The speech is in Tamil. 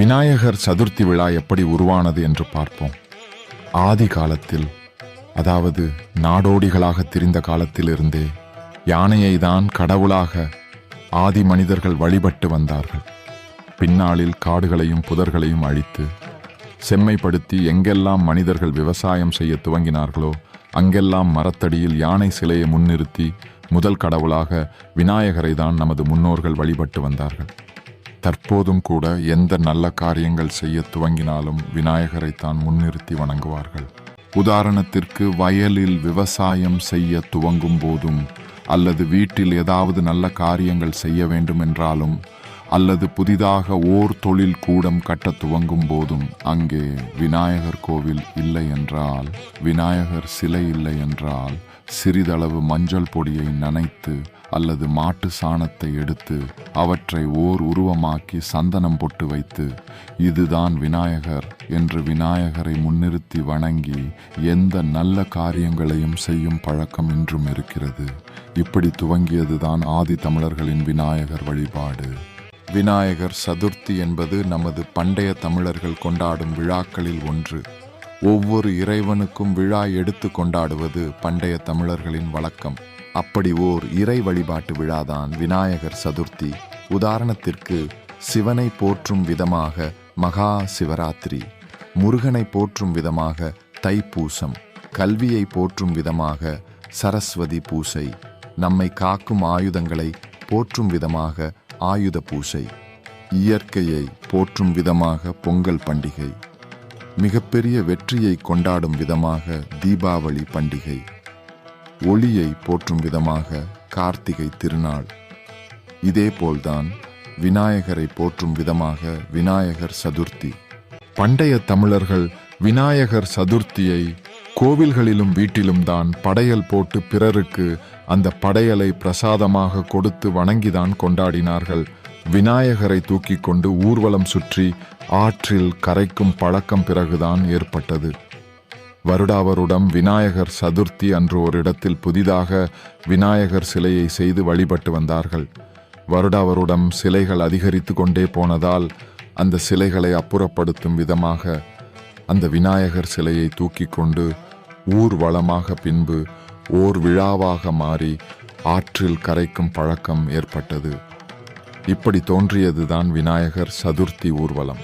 விநாயகர் சதுர்த்தி விழா எப்படி உருவானது என்று பார்ப்போம். ஆதி காலத்தில் அதாவது நாடோடிகளாக திரிந்த காலத்திலிருந்தே யானையை தான் கடவுளாக ஆதி மனிதர்கள் வழிபட்டு வந்தார்கள். பின்னாளில் காடுகளையும் புதர்களையும் அழித்து செம்மைப்படுத்தி எங்கெல்லாம் மனிதர்கள் விவசாயம் செய்ய துவங்கினார்களோ அங்கெல்லாம் மரத்தடியில் யானை சிலையை முன்னிறுத்தி முதல் கடவுளாக விநாயகரை தான் நமது முன்னோர்கள் வழிபட்டு வந்தார்கள். தற்போதும் கூட எந்த நல்ல காரியங்கள் செய்ய துவங்கினாலும் விநாயகரை தான் முன்னிறுத்தி வணங்குவார்கள். உதாரணத்திற்கு வயலில் விவசாயம் செய்ய துவங்கும் போதும் அல்லது வீட்டில் ஏதாவது நல்ல காரியங்கள் செய்ய வேண்டும் என்றாலும் அல்லது புதிதாக ஓர் தொழில் கூடம் கட்ட துவங்கும் போதும் அங்கே விநாயகர் கோவில் இல்லை என்றால் விநாயகர் சிலை இல்லை என்றால் சிறிதளவு மஞ்சள் பொடியை நனைத்து அல்லது மாட்டு சாணத்தை எடுத்து அவற்றை ஓர் உருவமாக்கி சந்தனம் பொட்டு வைத்து இதுதான் விநாயகர் என்று விநாயகரை முன்னிறுத்தி வணங்கி எந்த நல்ல காரியங்களையும் செய்யும் பழக்கம் இன்றும் இருக்கிறது. இப்படி துவங்கியதுதான் ஆதி தமிழர்களின் விநாயகர் வழிபாடு. விநாயகர் சதுர்த்தி என்பது நமது பண்டைய தமிழர்கள் கொண்டாடும் விழாக்களில் ஒன்று. ஒவ்வொரு இறைவனுக்கும் விழா எடுத்து கொண்டாடுவது பண்டைய தமிழர்களின் வழக்கம். அப்படி ஓர் இறை வழிபாட்டு விழாதான் விநாயகர் சதுர்த்தி. உதாரணத்திற்கு சிவனை போற்றும் விதமாக மகா சிவராத்திரி முருகனை போற்றும் விதமாக தைப்பூசம் கல்வியை போற்றும் விதமாக சரஸ்வதி பூசை நம்மை காக்கும் ஆயுதங்களை போற்றும் விதமாக ஆயுத பூசை இயற்கையை போற்றும் விதமாக பொங்கல் பண்டிகை மிகப்பெரிய வெற்றியை கொண்டாடும் விதமாக தீபாவளி பண்டிகை. ஒளியை போற்றும் விதமாக கார்த்திகை திருநாள். இதேபோல்தான் விநாயகரை போற்றும் விதமாக விநாயகர் சதுர்த்தி. பண்டைய தமிழர்கள் விநாயகர் சதுர்த்தியை கோவில்களிலும் வீட்டிலும் தான் படையல் போட்டு பிறருக்கு அந்த படையலை பிரசாதமாக கொடுத்து வணங்கிதான் கொண்டாடினார்கள். விநாயகரை தூக்கிக் கொண்டு ஊர்வலம் சுற்றி ஆற்றில் கரைக்கும் பழக்கம் பிறகுதான் ஏற்பட்டது. வருடாவருடம் விநாயகர் சதுர்த்தி அன்று ஒரு இடத்தில் புதிதாக விநாயகர் சிலையை செய்து வழிபட்டு வந்தார்கள். வருடாவருடம் சிலைகள் அதிகரித்து கொண்டே போனதால் அந்த சிலைகளை அப்புறப்படுத்தும் விதமாக அந்த விநாயகர் சிலையை தூக்கிக் கொண்டு ஊர்வலமாக பின்பு ஓர் விழாவாக மாறி ஆற்றில் கரைக்கும் பழக்கம் ஏற்பட்டது. இப்படி தோன்றியதுதான் விநாயகர் சதுர்த்தி ஊர்வலம்.